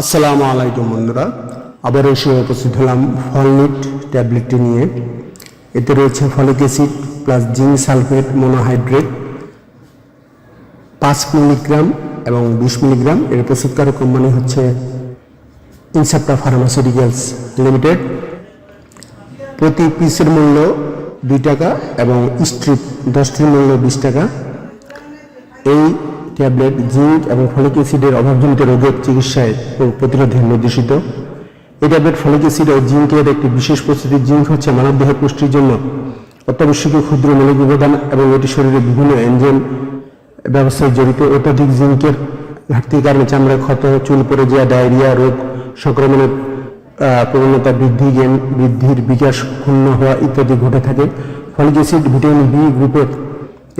আসসালামু আলাইকুম বন্ধুরা। আবার এসে উপস্থিত হলাম ফলনিট ট্যাবলেটটি নিয়ে। এতে রয়েছে folic acid plus zinc sulphate monohydrate, পাঁচ মিলিগ্রাম এবং বিশ মিলিগ্রাম। এর প্রস্তুতকারক কোম্পানি হচ্ছে ইনসেপ্টা ফার্মাসিউটিক্যালস লিমিটেড। প্রতি পিসের মূল্য দুই টাকা এবং স্ট্রিপ দশটির মূল্য বিশ টাকা। এই ট্যাবলেট, জিঙ্ক এবং ফলিক অ্যাসিডের অভাবজনিত রোগের চিকিৎসায় ও প্রতিরোধে নির্দেশিত। এই ট্যাবলেট ফলিক অ্যাসিড ও জিঙ্কের একটি বিশেষ প্রস্তুতি জিঙ্ক হচ্ছে মানবদেহের পুষ্টির জন্য অত্যাবশ্যকীয় ক্ষুদ্র মৌলিক উপাদান এবং এটি শরীরের বিভিন্ন এনজেম ব্যবস্থায় জড়িত। অত্যাধিক জিঙ্কের ঘাটতির কারণে চামড়া, ক্ষত, চুল পড়ে যাওয়া, ডায়রিয়া, রোগ সংক্রমণের প্রবণতা বৃদ্ধি, জ্ঞান বৃদ্ধির বিকাশ, ক্ষুণ্ণ হওয়া ইত্যাদি ঘটে থাকে। ফলিক অ্যাসিড ভিটামিন বি গ্রুপের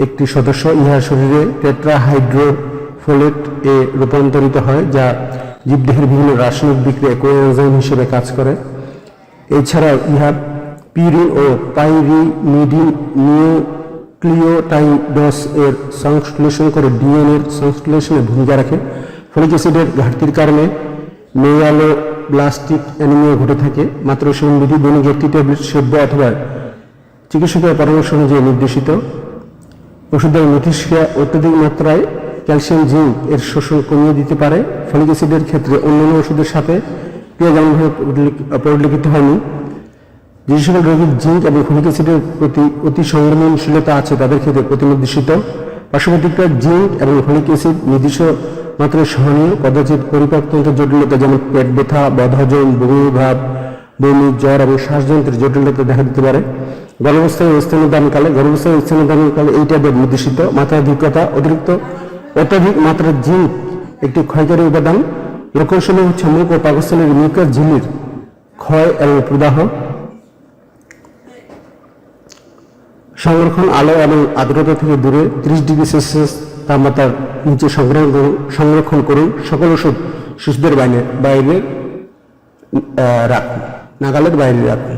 একটি সদস্য ইহা শরীরে টেট্রাহাইড্রোফোলেট এ রূপান্তরিত হয়, যা জীবদেহের বিভিন্ন রাসায়নিক বিক্রিয়া, কোএনজাইম হিসেবে কাজ করে। এছাড়াও ইহা পিউরিন ও পাইরিমিডিন নিউক্লিওটাইডস এর সংশ্লেষণ করে ডিএনএ এর সংশ্লেষণে ভূমিকা রাখে। ফলিক অ্যাসিডের ঘাটতির কারণে মেয়ালোব্লাস্টিক অ্যানিমিয়া ঘটে থাকে। মাত্র সেবনবিধি দৈনিক একটি ট্যাবলেট, সেব্য অথবা চিকিৎসকের পরামর্শ অনুযায়ী নির্দেশিত। ওষুধের মিথস্ক্রিয়া অত্যধিক মাত্রায় ক্যালসিয়াম, জিঙ্ক এর শোষণ কমিয়ে দিতে পারে। ফলিক অ্যাসিডের ক্ষেত্রে অন্যান্য ওষুধের সাথে ক্রিয়াজনকভাবে পরিলিখ- পরিলক্ষিত হয়নি। যে সকল রোগীর জিঙ্ক এবং ফলিক অ্যাসিডের প্রতি অতি সংবেদনশীলতা আছে, তাদের ক্ষেত্রে প্রতিনির্দেশিত। পার্শ্বপ্রতিক্রিয়া জিঙ্ক এবং ফলিক অ্যাসিড নির্দিষ্ট মাত্রায় সহনীয়, কদাচিৎ পরিপাকতন্ত্রের জটিলতা যেমন পেট ব্যথা বদহজম বমি, ভাব, বমি, জ্বর এবং শ্বাসযন্ত্রের জটিলতা দেখা দিতে পারে। গর্ভাবস্থায় ও স্তন্যদানকালে গর্ভাবস্থায় ও স্তন্যদানকালে এই ট্যাবলেট নির্দেশিত। মাত্রাধিকতা অতিরিক্ত। অত্যাধিক মাত্রার জিঙ্ক একটি ক্ষয়কারী উপাদান। লক্ষণসমূহ হচ্ছে মুখ ও পাকস্থলীর মিউকাস ঝিল্লির ক্ষয় এবং প্রদাহ। সংরক্ষণ আলো এবং আর্দ্রতা থেকে দূরে ত্রিশ ডিগ্রি সেলসিয়াস তাপমাত্রার নিচে সংগ্রহ সংরক্ষণ করুন। সকল ওষুধ শিশুদের বাইরে বাইরে রাখুন। নাগালের বাইরে রাখুন।